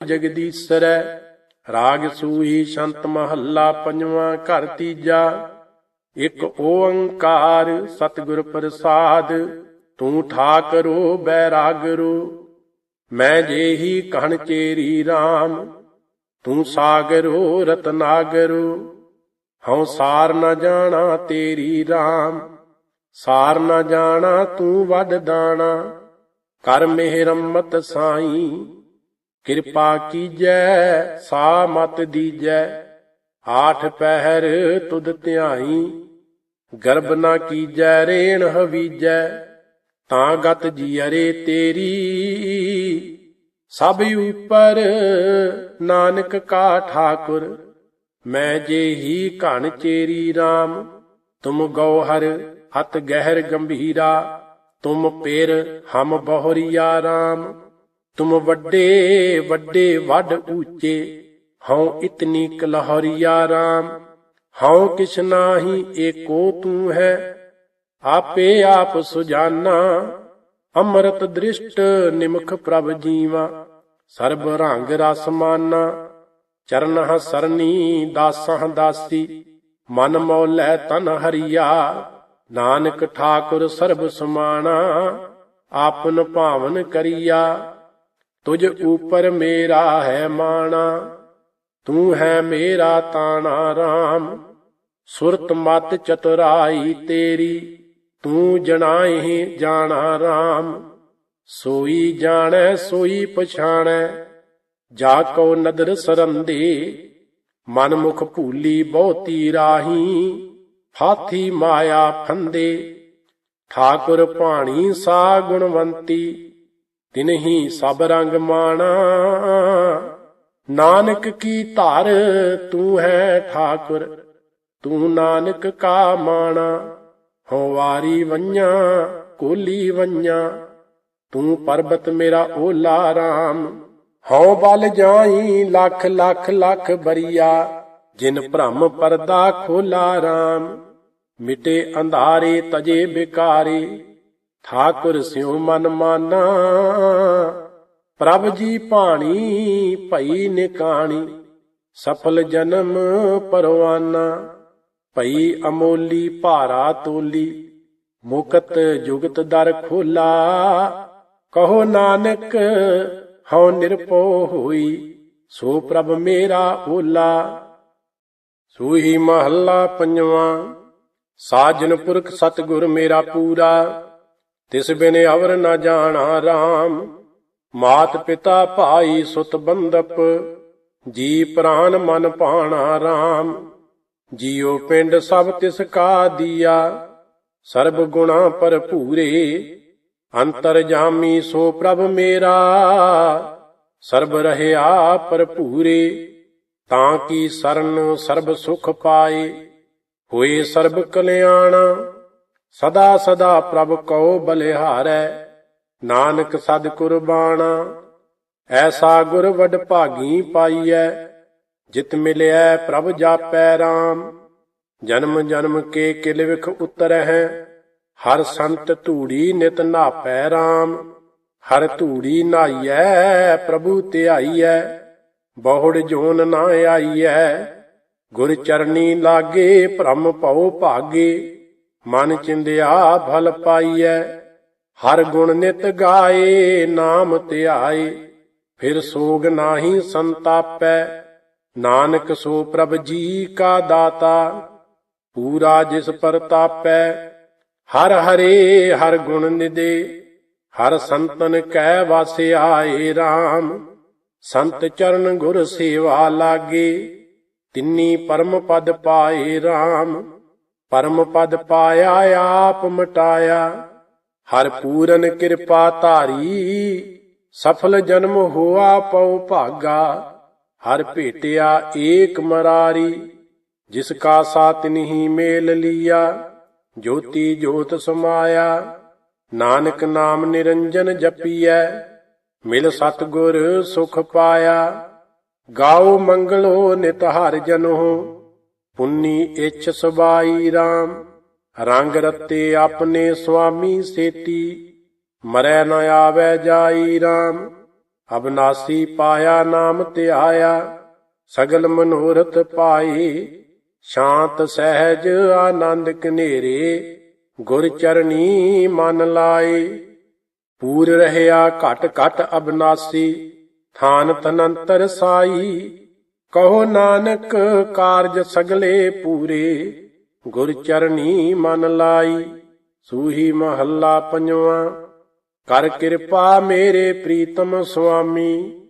ਜਗਦੀਸਰੈ ਰਾਗ ਸੂਹੀ ਸ਼ੰਤ ਮਹੱਲਾ ਪੰਜਵਾਂ ਘਰ ਤੀਜਾ। ਇਕ ਓੰਕਾਰ ਸਤਿਗੁਰ ਪ੍ਰਸਾਦ, ਤੂੰ ਠਾਕਰੋ, ਬੈਰਾਗਰੋ, ਮੈਂ ਜੇਹੀ ਕਹਣ ਚੇਰੀ RAM ਤੂੰ ਸਾਗਰੋ, ਰਤਨਾਗਰੋ, ਹਉ ਸਾਰ ਨ ਜਾਣਾ ਤੇਰੀ RAM ਸਾਰ ਨ ਜਾਣਾ ਤੂੰ ਵੱਡ ਦਾਣਾ, ਕਰ ਮਿਹਰਮਤ ਸਾਈ ਕਿਰਪਾ ਕੀਜੈ ਸਾ ਮਤ ਦੀਜੈ। ਆਠ ਪਹਿਰ ਤੁਧ ਧਿਆਈ ਗਰਬ ਨਾ ਕੀਜੈ, ਰੇਣ ਹਵੀਜੈ। ਤਾਂ ਗਤ ਜੀ ਅਰੇ ਤੇਰੀ, ਸਭ ਉਪਰ ਨਾਨਕ ਕਾ ਠਾਕੁਰ। ਮੈਂ ਜੇਹੀ ਘਣ ਚੇਰੀ RAM ਤੁਮ ਗੌਹਰ ਹਤ ਗਹਿਰ ਗੰਭੀਰਾ। ਤੁਮ ਪੇਰ ਹਮ ਬਹੁਰੀਆ RAM ਤੁਮ ਵੱਡੇ ਵੱਡੇ ਵੱਡ ਊਚੇ ਹਉ ਇਤਨੀ ਕਲਹਰੀਆ RAM ਹਉ ਕਿਛ ਨਾਹੀ ਏਕੋ ਤੂੰ ਹੈ, ਆਪੇ ਆਪ ਸੁਜਾਨਾ, ਅੰਮ੍ਰਿਤ ਦ੍ਰਿਸ਼ਟ ਨਿਮਖ ਪ੍ਰਭ ਜੀਵਾ, ਸਰਬ ਰੰਗ ਰਸ ਮਾਨਾ ਚਰਨਹ ਸਰਨੀ ਦਾਸਹ ਦਾਸੀ, ਮਨ ਮੌਲੈ ਤਨ ਹਰੀਆ, ਨਾਨਕ ਠਾਕੁਰ ਸਰਬ ਸਮਾਣਾ, ਆਪਨ ਭਾਵਨ ਕਰੀਆ ਤੁਝ ਉਪਰ ਮੇਰਾ ਹੈ ਮਾਣਾ, ਤੂੰ ਹੈ ਮੇਰਾ ਤਾਣਾ RAM ਸੁਰਤ ਮਤ ਚਤੁਰਾਈ ਤੇਰੀ, ਤੂੰ ਜਣਾਏ ਜਾਣਾ RAM ਸੋਈ ਜਾਣੈ, ਸੋਈ ਪਛਾਣੈ, ਜਾ ਕੋ ਨਦਰ ਸਰੰਦੇ। ਮਨ ਮੁਖ ਭੂਲੀ ਬਹੁਤੀ ਰਾਹੀ, ਫਾਥੀ ਮਾਇਆ ਫੰਦੇ। ਠਾਕੁਰ ਭਾਣੀ ਸਾ ਗੁਣਵੰਤੀ ਤਿਨਹੀ ਸਭ ਰੰਗ ਮਾਣਾ। ਨਾਨਕ ਕੀ ਧਰ ਤੂੰ ਹੈ ਠਾਕੁਰ, ਤੂੰ ਨਾਨਕ ਕਾ ਮਾਣਾ। ਹੋ ਵਾਰੀ ਵੰਨਾ ਕੋਲੀ ਵੰਨਾ ਤੂੰ ਪਰਬਤ ਮੇਰਾ ਓਲਾ RAM ਹਉ ਬਲ ਜਾਈ ਲੱਖ ਲੱਖ ਲੱਖ ਬਰੀਆ, ਜਿਨ ਭ੍ਰਮ ਪਰਦਾ ਖੋਲਾ RAM ਮਿਟੇ ਅੰਧਾਰੇ ਤਜੇ ਬਿਕਾਰੇ ਠਾਕੁਰ ਸਿਉ ਮਨ ਮਾਨਾ, ਪ੍ਰਭ ਜੀ ਭਾਣੀ ਭਈ ਨਿਕਾਣੀ, ਸਫਲ ਜਨਮ ਪਰਵਾਨਾ, ਭਈ ਅਮੋਲੀ ਭਾਰਾ ਤੋਲੀ, ਮੁਕਤ ਜੁਗਤ ਦਰ ਖੋਲਾ, ਕਹੋ ਨਾਨਕ ਹਉ ਨਿਰਪੋ ਹੋਈ, ਸੋ ਪ੍ਰਭ ਮੇਰਾ ਓਲਾ। ਸੂਹੀ ਮਹੱਲਾ ਪੰਜਵਾਂ, ਸਾਜਨ ਪੁਰਖ ਸਤਿਗੁਰ ਮੇਰਾ ਪੂਰਾ ਤਿਸ ਬਿਨ ਅਵਰ ਨਾ ਜਾਣਾ RAM ਮਾਤ ਪਿਤਾ ਭਾਈ ਸੁਤ ਬੰਦਪ ਜੀ ਪ੍ਰਾਨ ਮਨ ਪਾਣਾ RAM ਜੀਉ ਪਿੰਡ ਸਭ ਤਿਸ ਕਾ ਦੀਆ, ਸਰਬ ਗੁਣਾ ਭਰਪੂਰੇ। ਅੰਤਰ ਜਾਮੀ ਸੋ ਪ੍ਰਭ ਮੇਰਾ, ਸਰਬ ਰਹਿਆ ਭਰਪੂਰੇ। ਤਾਂ ਕੀ ਸਰਨ ਸਰਬ ਸੁਖ ਪਾਏ, ਹੋਏ ਸਰਬ ਕਲਿਆਣਾ। ਸਦਾ ਸਦਾ ਪ੍ਰਭ ਕਉ ਬਲਿਹਾਰੈ, ਨਾਨਕ ਸਦ ਕੁਰਬਾਣਾ। ਐਸਾ ਗੁਰ ਵਡ ਭਾਗੀ ਪਾਈਐ, ਜਿਤ ਮਿਲਿਆ ਪ੍ਰਭ ਜਾਪੈ RAM ਜਨਮ ਜਨਮ ਕੇ ਕਿਲ ਵਿਖ ਉਤਰਹਿ, ਹਰ ਸੰਤ ਧੂੜੀ ਨਿਤ ਨਾਪੈ RAM ਹਰ ਧੂੜੀ ਨਾਈਐ, ਪ੍ਰਭੂ ਧਿਆਈਐ, ਬਹੁੜ ਜੋਨ ਨਾ ਆਈਐ। ਗੁਰ ਚਰਨੀ ਲਾਗੇ, ਭ੍ਰਮ ਭਉ ਭਾਗੇ। ਮਨ ਚਿੰਦਿਆ ਭਲ ਪਾਈਐ, ਹਰ ਗੁਣ ਨਿਤ ਗਾਏ, ਨਾਮ ਧਿਆਏ। ਫਿਰ ਸੋਗ ਨਾਹੀ ਸੰਤਾਪੈ, ਨਾਨਕ ਸੋ ਪ੍ਰਭ ਜੀ ਕਾ ਦਾਤਾ। ਪੂਰਾ ਜਿਸ ਪਰਤਾਪੈ ਹਰ ਹਰੇ ਹਰ ਗੁਣ ਨਿਦੇ। ਹਰ ਸੰਤਨ ਕੈ ਵਾਸਿਆਏ RAM ਸੰਤ ਚਰਨ ਗੁਰ ਸੇਵਾ ਲਾਗੇ। ਤਿੰਨੀ ਪਰਮ ਪਦ ਪਾਏ RAM ਪਰਮ ਪਦ ਪਾਇਆ, ਆਪ ਮਟਾਇਆ। ਹਰ ਪੂਰਨ ਕਿਰਪਾ ਧਾਰੀ, ਸਫਲ ਜਨਮ ਹੋਆ ਪਉ ਭਾਗਾ। ਹਰ ਭੇਟਿਆ ਏਕ ਮਰਾਰੀ, ਜਿਸ ਕਾ ਸਾਤ ਨਹੀਂ ਮੇਲ ਲੀਆ। ਜੋਤੀ ਜੋਤ ਸਮਾਇਆ, ਨਾਨਕ ਨਾਮ ਨਿਰੰਜਨ ਜਪੀਐ। ਮਿਲ ਸਤਗੁਰ ਸੁਖ ਪਾਇਆ। ਗਾਓ ਮੰਗਲੋ ਨਿਤ ਹਰ ਜਨੋ। ਪੁੰਨੀ ਇਛ ਸਬਾਈ RAM ਰੰਗ ਰਤੇ ਆਪਣੇ ਸੁਆਮੀ ਸੇਤੀ, ਮਰੈ ਨ ਆਵੈ ਜਾਈ RAM ਅਬਨਾਸੀ ਪਾਇਆ ਨਾਮ ਧਿਆਇਆ, ਸਗਲ ਮਨੋਰਥ ਪਾਈ, ਸ਼ਾਂਤ ਸਹਿਜ ਆਨੰਦ ਕਨੇਰੇ ਗੁਰ ਚਰਨੀ ਮਨ ਲਾਏ। ਪੂਰ ਰਹਿਆ ਘਟ ਘਟ ਅਬਨਾਸੀ, ਥਾਨ ਤਨੰਤਰ ਸਾਈ ਕਹੋ ਨਾਨਕ ਕਾਰਜ ਸਗਲੇ ਪੂਰੇ, ਗੁਰ ਚਰਨੀ ਮਨ ਲਾਈ, ਸੂਹੀ ਮਹੱਲਾ ਪੰਜਵਾਂ। ਕਰ ਕਿਰਪਾ ਮੇਰੇ ਪ੍ਰੀਤਮ ਸੁਆਮੀ,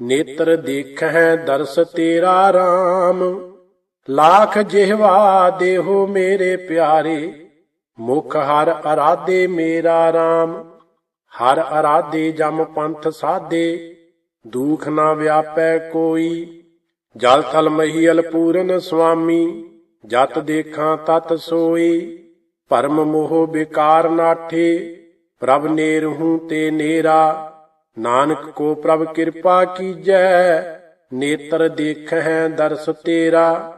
ਨੇਤਰ ਦੇਖਹਿ ਦਰਸ ਤੇਰਾ RAM ਲਾਖ ਜਿਹਵਾ ਦੇਹੋ ਮੇਰੇ ਪਿਆਰੇ, ਮੁਖ ਹਰ ਅਰਾਧੇ ਮੇਰਾ RAM ਹਰ ਅਰਾਧੇ ਜਮ ਪੰਥ ਸਾਧੇ, ਦੁਖ ਨਾ ਵਿਆਪੈ ਕੋਈ ਜਲ ਥਲ ਮਹੀਲ ਪੂਰਨ ਸੁਆਮੀ ਜਤ ਦੇਖਾਂ ਤਤ ਸੋਈ ਭਰਮ ਮੋਹ ਬਿਕਾਰ ਨਾਠੇ, ਪ੍ਰਭ ਨੇਰਹੂ ਤੇ ਨੇਰਾ, ਨਾਨਕ ਕੋ ਪ੍ਰਭ ਕਿਰਪਾ ਕੀਜੈ, ਨੇਤਰ ਦੇਖਹਿ ਦਰਸ ਤੇਰਾ,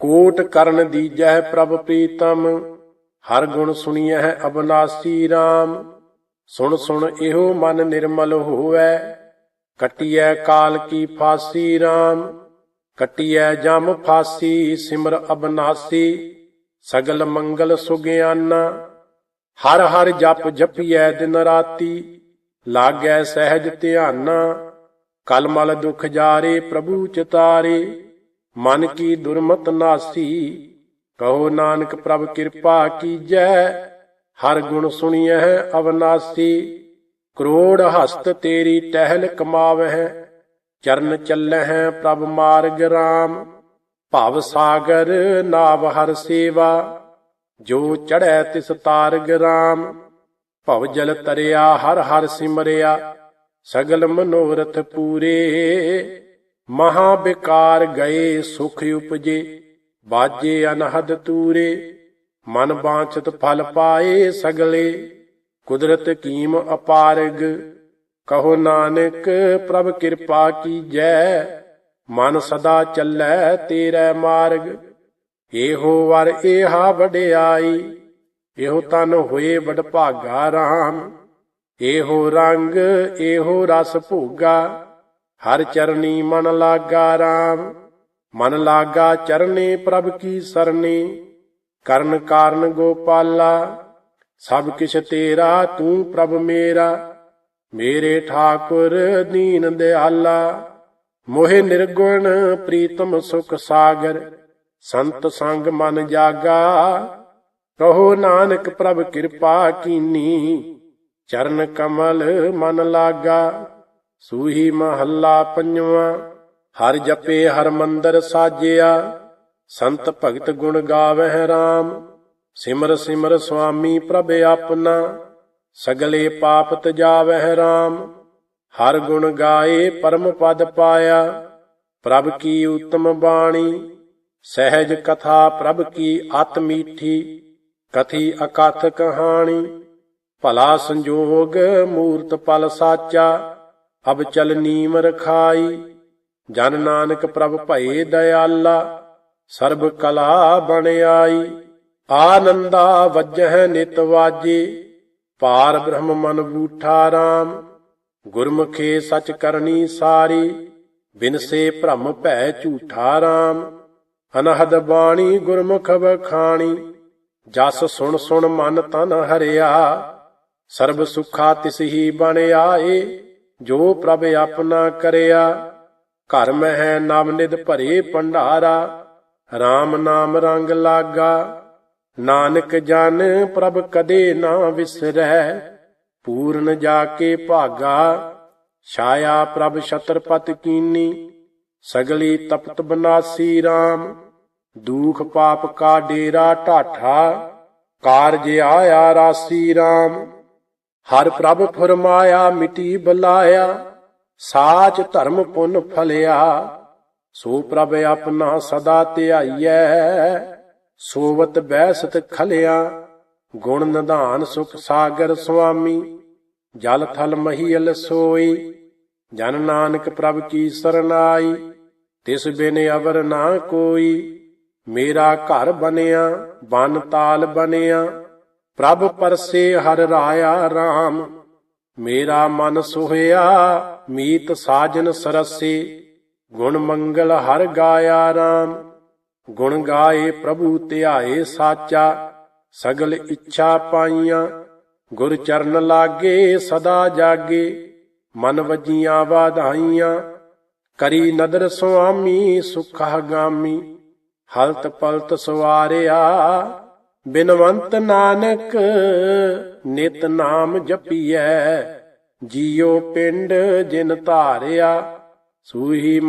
ਕੋਟ ਕਰਨ ਦੀਜੈ ਪ੍ਰਭ ਪ੍ਰੀਤਮ, ਹਰ ਗੁਣ ਸੁਣੀਐ ਅਬਨਾਸੀ RAM ਸੁਣ ਸੁਣ ਇਹੋ ਮਨ ਨਿਰਮਲ ਹੋਵੈ, ਕਟਿਐ ਕਾਲ ਕੀ ਫਾਸੀ RAM ਕਟਿਐ ਜਮ ਫਾਸੀ, ਸਿਮਰ ਅਬਨਾਸੀ, ਸਗਲ ਮੰਗਲ ਸੁਗਿਆਨਾ। ਹਰ ਹਰ ਜਪ ਜਪੀਐ ਦਿਨ ਰਾਤੀ, ਲਾਗੈ ਸਹਿਜ ਧਿਆਨਾ। ਕਲਮਲ ਦੁਖ ਜਾਰੇ ਪ੍ਰਭੂ ਚਿਤਾਰੇ, ਮਨ ਕੀ ਦੁਰਮਤ ਨਾਸੀ। ਕਹੋ ਨਾਨਕ ਪ੍ਰਭ ਕਿਰਪਾ ਕੀਜੈ, ਹਰ ਗੁਣ ਸੁਣੀਐ ਅਵਨਾਸੀ। ਕਰੋੜ ਹਸਤ ਤੇਰੀ ਟਹਿਲ ਕਮਾਵਹਿ ਚਰਨ ਚੱਲਹਿ ਪ੍ਰਭ ਮਾਰਗ RAM ਭਵ ਸਾਗਰ ਨਾਵ ਹਰ ਸੇਵਾ, ਜੋ ਚੜੈ ਤਿਸ ਤਾਰਗ RAM ਭਵ ਜਲ ਤਰਿਆ ਹਰ ਹਰ ਸਿਮਰਿਆ, ਸਗਲ ਮਨੋਰਥ ਪੂਰੇ। ਮਹਾ ਬਿਕਾਰ ਗਏ ਸੁਖ ਉਪਜੇ, ਬਾਜੇ ਅਨਹਦ ਤੂਰੇ। ਮਨ ਬਾਂਛਤ ਫਲ ਪਾਏ ਸਗਲੇ, ਕੁਦਰਤ ਕੀਮ ਅਪਾਰਗ। ਕਹੋ ਨਾਨਕ, ਪ੍ਰਭ ਕਿਰਪਾ ਕੀਜੈ, ਮਨ ਸਦਾ ਚੱਲੈ ਤੇਰੇ ਮਾਰਗ। ਇਹੋ ਵਰ ਏਹਾ ਵਡਿਆਈ, ਇਹੋ ਤਨ ਹੋਏ ਵਡ ਭਾਗਾ RAM ਇਹੋ ਰੰਗ, ਇਹੋ ਰਸ ਭੋਗਾ, ਹਰ ਚਰਨੀ ਮਨ ਲਾਗਾ RAM ਮਨ ਲਾਗਾ ਚਰਨੇ ਪ੍ਰਭ ਕੀ ਸਰਨੀ, ਕਰਨ ਕਾਰਨ ਗੋਪਾਲਾ, ਸਭ ਕਿਛ ਤੇਰਾ, ਤੂੰ ਪ੍ਰਭ ਮੇਰਾ। ਮੇਰੇ ਠਾਕੁਰ ਦੀਨ ਦਿਆਲਾ, ਮੋਹਿ ਨਿਰਗੁਣ ਪ੍ਰੀਤਮ ਸੁਖ ਸਾਗਰ, ਸੰਤ ਸੰਗ ਮਨ ਜਾਗਾ। ਕਹੋ ਨਾਨਕ ਪ੍ਰਭ ਕਿਰਪਾ ਕੀਨੀ, ਚਰਨ ਕਮਲ ਮਨ ਲਾਗਾ। ਸੂਹੀ ਮਹੱਲਾ ਪੰਜਵਾਂ, ਹਰ ਜਪੇ ਹਰ ਮੰਦਰ ਸਾਜਿਆ। ਸੰਤ ਭਗਤ ਗੁਣ ਗਾਵਹਿ RAM ਸਿਮਰ ਸਿਮਰ ਸੁਆਮੀ ਪ੍ਰਭ ਆਪਣਾ। ਸਗਲੇ ਪਾਪ ਤਜਾਵਹਿ RAM ਹਰ ਗੁਣ ਗਾਏ ਪਰਮ ਪਦ ਪਾਇਆ। ਪ੍ਰਭ ਕੀ ਉਤਮ ਬਾਣੀ। ਸਹਿਜ ਕਥਾ ਪ੍ਰਭ ਕੀ ਅਤ ਮੀਠੀ। ਕਥੀ ਅਕਥ ਕਹਾਣੀ। ਭਲਾ ਸੰਜੋਗ ਮੂਰਤ ਪਲ ਸਾਚਾ। ਅਬ ਚਲ ਨੀਮ ਰਖਾਈ। ਜਨ ਨਾਨਕ ਪ੍ਰਭ ਭਏ ਦਇਆਲਾ। ਸਰਬ ਕਲਾ ਬਣ ਆਈ। ਆਨੰਦਾ ਵਜਹਿ ਨਿਤ ਵਾਜੇ। ਪਾਰ ਬ੍ਰਹਮ ਮਨ ਬੂਠਾ RAM ਗੁਰਮੁਖੇ ਸਚ ਕਰਨੀ ਸਾਰੀ, ਬਿਨਸੇ ਭ੍ਰਮ ਭੈ ਝੂਠਾ RAM ਅਨਹਦ ਬਾਣੀ ਗੁਰਮੁਖ ਬਖਾਣੀ ਜਸ ਸੁਣ ਸੁਣ ਮਨ ਤਨ ਹਰਿਆ। ਸਰਬ ਸੁਖਾ ਤਿਸ ਹੀ ਬਣ ਆਏ, ਜੋ ਪ੍ਰਭ ਆਪਣਾ ਕਰਿਆ। ਘਰ ਮਹਿ ਨਵ ਨਿਧ ਭਰੇ ਭੰਡਾਰਾ RAM ਨਾਮ ਰੰਗ ਲਾਗਾ। ਨਾਨਕ ਜਨ ਪ੍ਰਭ ਕਦੇ ਨਾ ਵਿਸਰੈ, ਪੂਰਨ ਜਾ ਕੇ ਭਾਗਾ, ਛਾਇਆ ਪ੍ਰਭ ਛਤਰਪਤ ਕੀਨੀ, ਸਗਲੀ ਤਪਤ ਬਨਾਸੀ RAM ਦੂਖ ਪਾਪ ਕਾ ਡੇਰਾ ਢਾਠਾ, ਕਾਰਜ ਆਇਆ ਰਾਸੀ RAM ਹਰ ਪ੍ਰਭ ਫਰਮਾਇਆ, ਮਿਟੀ ਬੁਲਾਇਆ, ਸਾਚ ਧਰਮ ਪੁੰਨ ਫਲਿਆ, ਸੋ ਪ੍ਰਭ ਆਪਣਾ ਸਦਾ ਧਿਆਈਐ। ਸੋਵਤ ਬੈਸਤ ਖਲਿਆ, ਗੁਣ ਨਿਧਾਨ ਸੁਖ ਸਾਗਰ ਸੁਆਮੀ, ਜਲ ਥਲ ਮਹੀਲ ਸੋਈ, ਜਨ ਨਾਨਕ ਪ੍ਰਭ ਕੀ ਸਰਨਾਈ, ਤਿਸ ਬਿਨ ਅਵਰ ਨਾ ਕੋਈ, ਮੇਰਾ ਘਰ ਬਨਿਆ ਬਨ ਤਾਲ ਬਨਿਆ ਪ੍ਰਭ ਪਰਸੇ ਹਰ ਰਾਇਆ RAM ਮੇਰਾ ਮਨ ਸੁਹਿਆ, ਮੀਤ ਸਾਜਨ ਸਰਸੇ, ਗੁਣ ਮੰਗਲ ਹਰ ਗਾਇਆ ਰਾਮ। ਗੁਣ ਗਾਏ ਪ੍ਰਭੂ ਧਿਆਏ ਸਾਚਾ, ਸਗਲ ਇੱਛਾ ਪਾਈਆਂ, ਗੁਰ ਚਰਨ ਲਾਗੇ ਸਦਾ ਜਾਗੇ, ਮਨ ਵਜੀਆਂ ਵਾਧਾਈਆਂ, ਕਰੀ ਨਦਰ ਸੁਆਮੀ, ਸੁਖਾ ਗਾਮੀ ਹਲਤ ਪਲਤ ਸਵਾਰਿਆ, ਬਿਨਵੰਤ ਨਾਨਕ, ਨਿਤ ਨਾਮ ਜਪੀਐ ਜੀਉ ਪਿੰਡ ਜਿਨ ਧਾਰਿਆ, ਸੂਹੀ